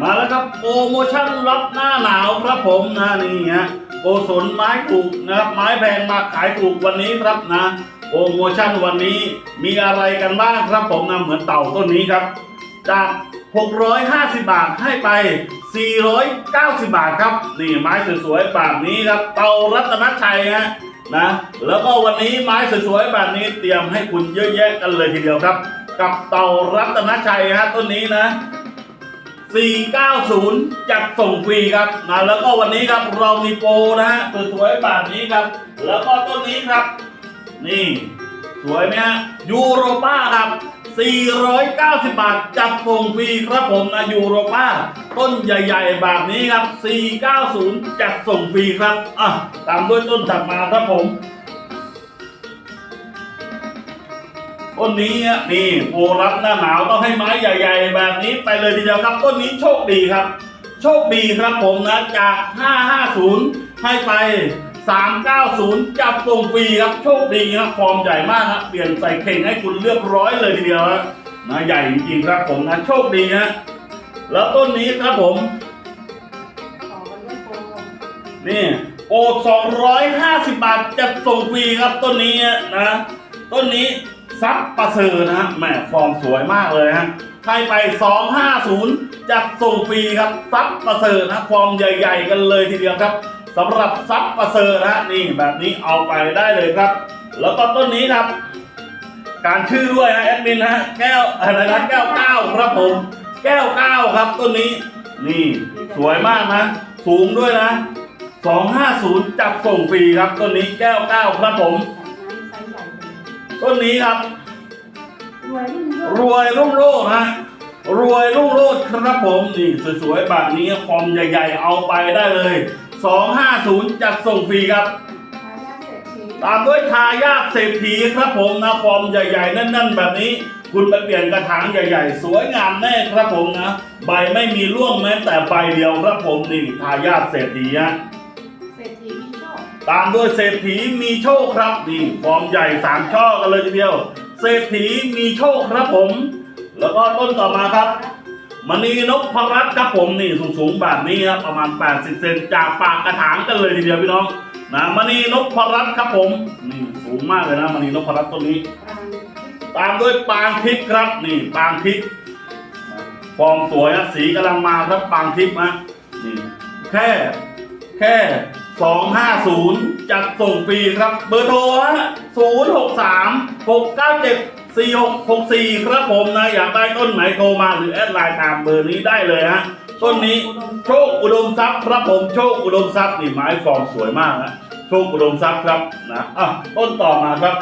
มาแล้วครับโปรโมชั่นรับหน้าหนาวครับผมนะนี่ฮะโกศลไม้ถูกนะครับไม้แพงมาขายถูกวันนี้ครับนะโปรโมชั่นวันนี้มีอะไรกันบ้างครับผมนะเหมือนเต่าต้นนี้ครับ จาก 650 บาทให้ไป 490 บาทครับ นี่ไม้สวยๆแบบนี้ครับ เตารัตนชัยฮะนะ แล้วก็วันนี้ไม้สวยๆแบบนี้เตรียมให้คุณเยอะแยะกันเลยทีเดียวครับ กับเตารัตนชัยฮะต้นนี้นะ 490 จัดส่งฟรีครับนะแล้วก็วันนี้ครับเรามีโปรนะฮะสวยๆแบบนี้ครับ แล้วก็ต้นนี้ครับ นี่ สวยไหมฮะยูโรป้าครับ 490 บาท จัดส่งฟรีครับผมนะยูโรป้า ต้นใหญ่ๆแบบนี้ครับ 490 จัดส่งฟรีครับอะตามด้วยต้นถัดมาครับผม ต้นนี้นี่โปรรับหน้าหนาวต้องให้ไม้ใหญ่ ๆ แบบนี้ไปเลยทีเดียวครับต้นนี้โชคดีครับ โชคดีครับผมนะจาก 550 ให้ไป 390 จับส่งฟรีครับโชคดีครับฟอร์มใหญ่มากครับเปลี่ยนใส่เข่งให้คุณเรียบร้อยเลยทีเดียวนะใหญ่จริงๆครับผมนะโชคดีฮะแล้วต้นนี้ครับผมนี่โอ้250 บาทจะส่งฟรีครับต้นนี้นะต้นนี้ ซับประเสริฐนะฮะแหมฟอร์มสวยมากเลยฮะให้ไป 250 จัดส่งฟรีครับซับประเสริฐนะฟอร์มใหญ่ ๆ กันเลยทีเดียวครับสำหรับซับประเสริฐนะนี่แบบนี้เอาไปได้เลยครับ แล้วก็ต้นนี้ครับ การชื่อด้วยนะแอดมินนะฮะแก้วอะไรนะแก้วเก้าครับผม แก้วเก้าครับต้นนี้ นี่สวยมากนะ สูงด้วยนะ250 จับส่งฟรีครับต้นนี้แก้วเก้าครับผม ต้นนี้ครับ รวยรุ่นเยอะรวยรุ่งโรจน์ฮะรวยรุ่งโรจน์ครับผมนี่สวยๆแบบนี้ฟอร์มใหญ่ ๆ เอาไปได้เลย 250 จัดส่งฟรีครับ ทายาทเศรษฐีตามด้วยทายาทเศรษฐีครับผมนะฟอร์มใหญ่ๆแน่นๆ แบบนี้ คุณไปเปลี่ยนกระถางใหญ่ ๆ สวยงามแน่ครับผมนะ ใบไม่มีร่วงแม้แต่ใบเดียวครับผมนี่ทายาทเศรษฐีฮะ ตามด้วยเศรษฐีมีโชคครับนี่ฟอร์มใหญ่สามช่อกันเลยทีเดียว เศรษฐีมีโชคครับผม แล้วก็ต้นต่อมาครับมณีนกพรัตครับผมนี่สูงๆแบบนี้ครับประมาณ 80 เซนจากปากกระถางกันเลยทีเดียวพี่น้องนะมณีนกพรัตครับผมนี่สูงมากเลยนะมณีนกพรัตต้นนี้ ตามด้วยปางทิพย์ครับนี่ปางทิพย์ฟอร์มสวยนะสีกำลังมาครับปางทิพย์นะนี่แค่แค่ สองห้าศูนย์จัดส่งฟรีครับ เบอร์โทรฮะศูนย์หกสามหกเก้าเจ็ดสี่หกหกสี่ครับผมนะอยากได้ต้นไหนโทรมาหรือแอดไลน์ตามเบอร์นี้ได้เลยฮะต้นนี้โชคอุดมทรัพย์ครับผมโชคอุดมทรัพย์นี่ไม้ฟอร์มสวยมากนะโชคอุดมทรัพย์ครับนะอะต้นต่อมาครับ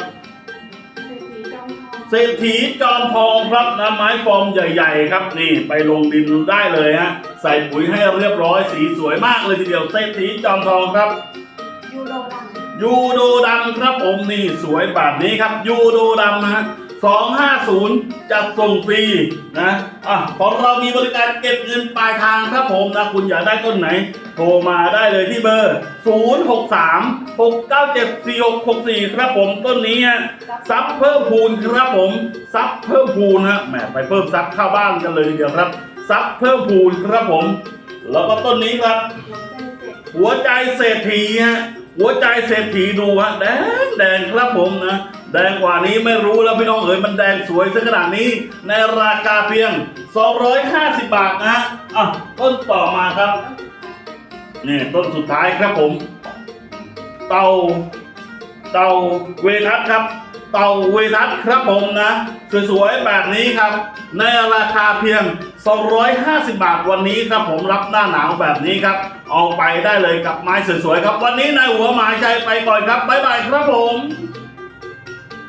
เศรษฐีจอมทองครับนะไม้ฟอมใหญ่ ๆ ครับนี่ไปลงดินได้เลยฮะ ใส่ปุ๋ยให้เรียบร้อยสีสวยมากเลยทีเดียวเศรษฐีจอมทองครับ ยูโรดังยูโดดำครับผมนี่สวยแบบนี้ครับ ยูโดดำนะฮะ250 จัดส่งฟรีนะอะของเรามีบริการเก็บเงินปลายทางครับผมนะ คุณอยากได้ต้นไหน โทรมาได้เลยที่เบอร์ 063 697 4664 ครับผมต้นนี้ฮะซับเพิ่มพูนครับผมซับเพิ่มพูนฮะแหมไปเพิ่มซับเข้าบ้านกันเลยทีเดียวครับ ซับเพิ่มพูนครับผม แล้วก็ต้นนี้ครับ หัวใจเศรษฐีฮะหัวใจเศรษฐีดูฮะแดงแดงครับผมนะแดงกว่านี้ไม่รู้แล้วพี่น้องเอ๋ยมันแดงสวยซะขนาดนี้ ในราคาเพียง 250 บาทนะอะต้นต่อมาครับนี่ต้นสุดท้ายครับผม เตาเตาเวทัศครับ เต่าเวทัสครับผมนะสวยๆแบบนี้ครับ ในราคาเพียง 250 บาทวันนี้ครับผมรับหน้าหนาวแบบนี้ครับ เอาไปได้เลยกับไม้สวยๆครับ วันนี้นายหัวหมายชัยไปก่อนครับบ๊ายบายครับผม